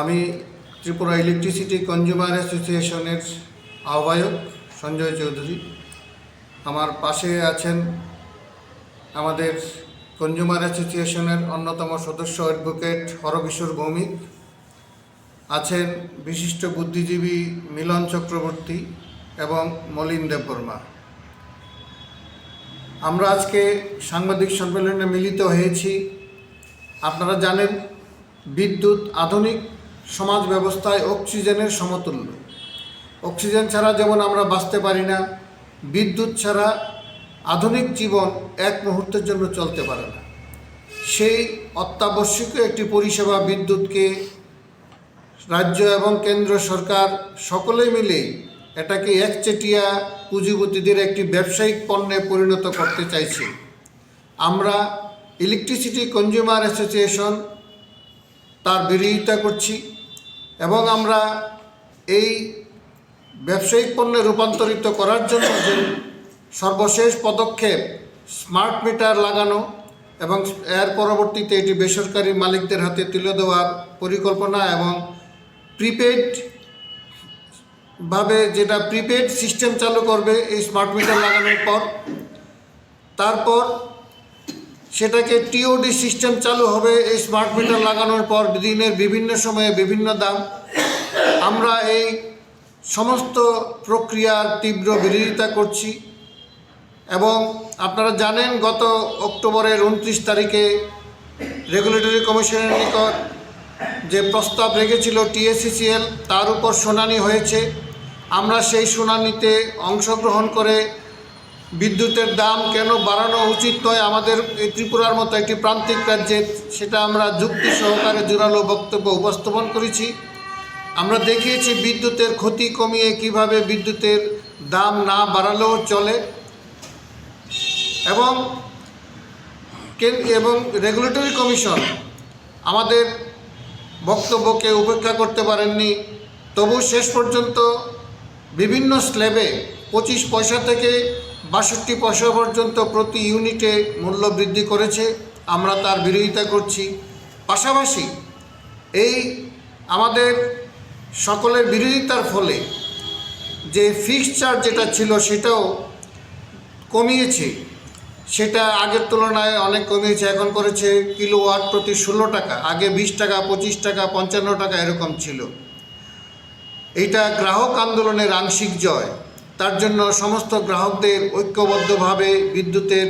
আমি Tripura electricity consumer অ্যাসোসিয়েশনের আহ্বায়ক সঞ্জয় চৌধুরী। আমার পাশে আছেন আমাদের কনজিউমার অ্যাসোসিয়েশনের অন্যতম সদস্য অ্যাডভোকেট হরকিশোর ভৌমিক। আছেন বিশিষ্ট বুদ্ধিজীবী মিলন চক্রবর্তী এবং মলিন দেববর্মা। আমরা আজকে সাংবাদিক সম্মেলনে মিলিত হয়েছি। আপনারা জানেন, বিদ্যুৎ আধুনিক সমাজ ব্যবস্থায় অক্সিজেনের সমতুল্য। অক্সিজেন ছাড়া যেমন আমরা বাঁচতে পারি না, বিদ্যুৎ ছাড়া আধুনিক জীবন এক মুহূর্তের জন্য চলতে পারে না। সেই অত্যাবশ্যকীয় একটি পরিষেবা বিদ্যুৎকে রাজ্য এবং কেন্দ্র সরকার সকলে মিলে এটাকে একচেটিয়া পুঁজিপতিদের একটি ব্যবসায়িক পণ্যে পরিণত করতে চাইছে। আমরা ইলেকট্রিসিটি কনজিউমার অ্যাসোসিয়েশন তার বিরোধিতা করছি এবং আমরা এই ব্যবসায়িক পণ্যে রূপান্তরিত করার জন্য যে সর্বশেষ পদক্ষেপ স্মার্ট মিটার লাগানো এবং এর পরবর্তীতে এটি বেসরকারি মালিকদের হাতে তুলে দেওয়ার পরিকল্পনা এবং প্রিপেড ভাবে যেটা প্রিপেড সিস্টেম চালু করবে এই স্মার্ট মিটার লাগানোর পর, তারপর সেটাকে টিওডি সিস্টেম চালু হবে, এই স্মার্ট মিটার লাগানোর পর দিনের বিভিন্ন সময়ে বিভিন্ন দাম। আমরা এই সমস্ত প্রক্রিয়ার তীব্র বিরোধিতা করছি এবং আপনারা জানেন গত অক্টোবরের উনত্রিশ তারিখে রেগুলেটরি কমিশনের নিকট যে প্রস্তাব রেখেছিল টিএসসিসিএল তার উপর শুনানি হয়েছে। আমরা সেই শুনানিতে অংশগ্রহণ করে বিদ্যুতের দাম কেন বাড়ানো উচিত নয়? আমাদের এই ত্রিপুরার মতো একটি প্রান্তিক রাজ্যে সেটা আমরা যুক্তি সহকারে জোরালো বক্তব্য উপস্থাপন করেছি। আমরা দেখিয়েছি বিদ্যুতের ক্ষতি কমিয়ে কীভাবে বিদ্যুতের দাম না বাড়ালেও চলে এবং এবং রেগুলেটরি কমিশন আমাদের বক্তব্যকে উপেক্ষা করতে পারেননি। তবু শেষ পর্যন্ত বিভিন্ন স্ল্যাবে পঁচিশ পয়সা থেকে বাষট্টি পয়সা পর্যন্ত প্রতি ইউনিটে মূল্য বৃদ্ধি করেছে, আমরা তার বিরোধিতা করছি। পাশাপাশি এই আমাদের সকলের বিরোধিতার ফলে যে ফিক্সড চার্জ যেটা ছিল সেটাও কমিয়েছে। সেটা আগের তুলনায় অনেক কমিয়েছে, এখন করেছে কিলোওয়াট প্রতি ষোলো টাকা। আগে বিশ টাকা, পঁচিশ টাকা, পঞ্চান্ন টাকা এরকম ছিল। এটা গ্রাহক আন্দোলনের আংশিক জয়। তার জন্য সমস্ত গ্রাহকদের ঐক্যবদ্ধভাবে বিদ্যুতের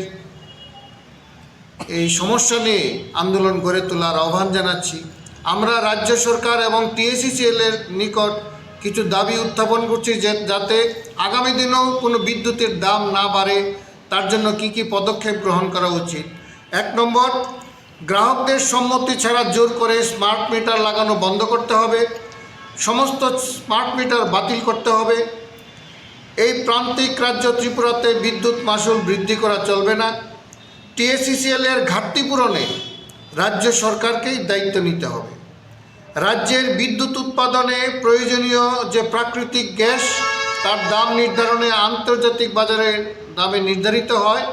এই সমস্যা নিয়ে আন্দোলন গড়ে তোলার আহ্বান জানাচ্ছি। আমরা রাজ্য সরকার এবং টিএসিসিএল এর নিকট কিছু দাবি উত্থাপন করছি যে যাতে আগামী দিনেও কোনো বিদ্যুতের দাম না বাড়ে, তার জন্য কি কি পদক্ষেপ গ্রহণ করা উচিত। এক নম্বর, গ্রাহকদের সম্মতি ছাড়া জোর করে স্মার্ট মিটার লাগানো বন্ধ করতে হবে। সমস্ত স্মার্ট মিটার বাতিল করতে হবে। এই প্রান্তিক রাজ্য ত্রিপুরাতে বিদ্যুৎ মাসুল বৃদ্ধি করা চলবে না। টিএসসিসিএল এর ঘাটতি পূরণে রাজ্য সরকারকেই দায়িত্ব নিতে হবে। রাজ্যের বিদ্যুৎ উৎপাদনে প্রয়োজনীয় যে প্রাকৃতিক গ্যাস, তার দাম নির্ধারণে আন্তর্জাতিক বাজারে দামে নির্ধারিত হয়।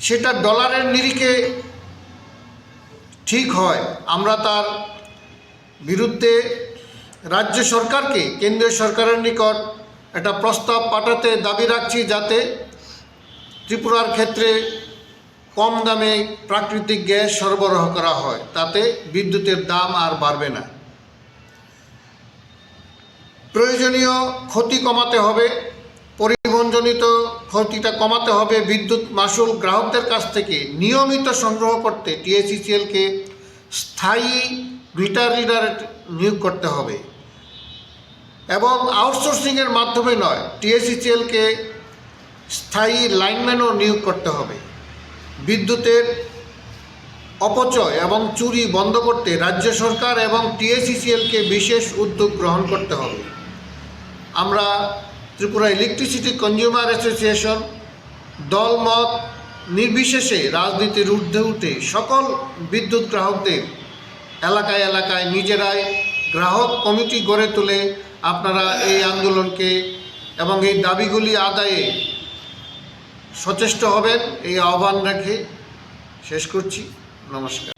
সেটা ডলারের নিরিখে ঠিক হয়। আমরা তার বিরুদ্ধে রাজ্য সরকারকে, কেন্দ্রীয় সরকারের নিকট একটা প্রস্তাব পাঠাতে দাবি রাখছি যাতে ত্রিপুরার ক্ষেত্রে কম দামে প্রাকৃতিক গ্যাস সরবরাহ করা হয়, তাতে বিদ্যুতের দাম আর বাড়বে না। প্রয়োজনীয় ক্ষতি কমাতে হবে, পরিবহনজনিত ক্ষতিটা কমাতে হবে, বিদ্যুৎ মাসুল গ্রাহকদের কাছ থেকে নিয়মিত সংগ্রহ করতে টিএসিসিএলকে স্থায়ী মিটার রিডার নিয়োগ করতে হবে। এবং আউটসোর্সিংয়ের মাধ্যমে নয় টিএসিসিএলকে স্থায়ী লাইনম্যানও নিয়োগ করতে হবে। বিদ্যুতের অপচয় এবং চুরি বন্ধ করতে রাজ্য সরকার এবং টিএসিসিএলকে বিশেষ উদ্যোগ গ্রহণ করতে হবে। আমরা ত্রিপুরা ইলেকট্রিসিটি কনজিউমার অ্যাসোসিয়েশন দলমত নির্বিশেষে রাজনীতির ঊর্ধ্বে উঠে সকল বিদ্যুৎ গ্রাহকদের এলাকায় এলাকায় নিজেরাই গ্রাহক কমিটি গড়ে তুলে আপনারা এই আন্দোলনকে এবং এই দাবিগুলি আদায়ে সচেষ্ট হবেন, এই আহ্বান রেখে শেষ করছি। নমস্কার।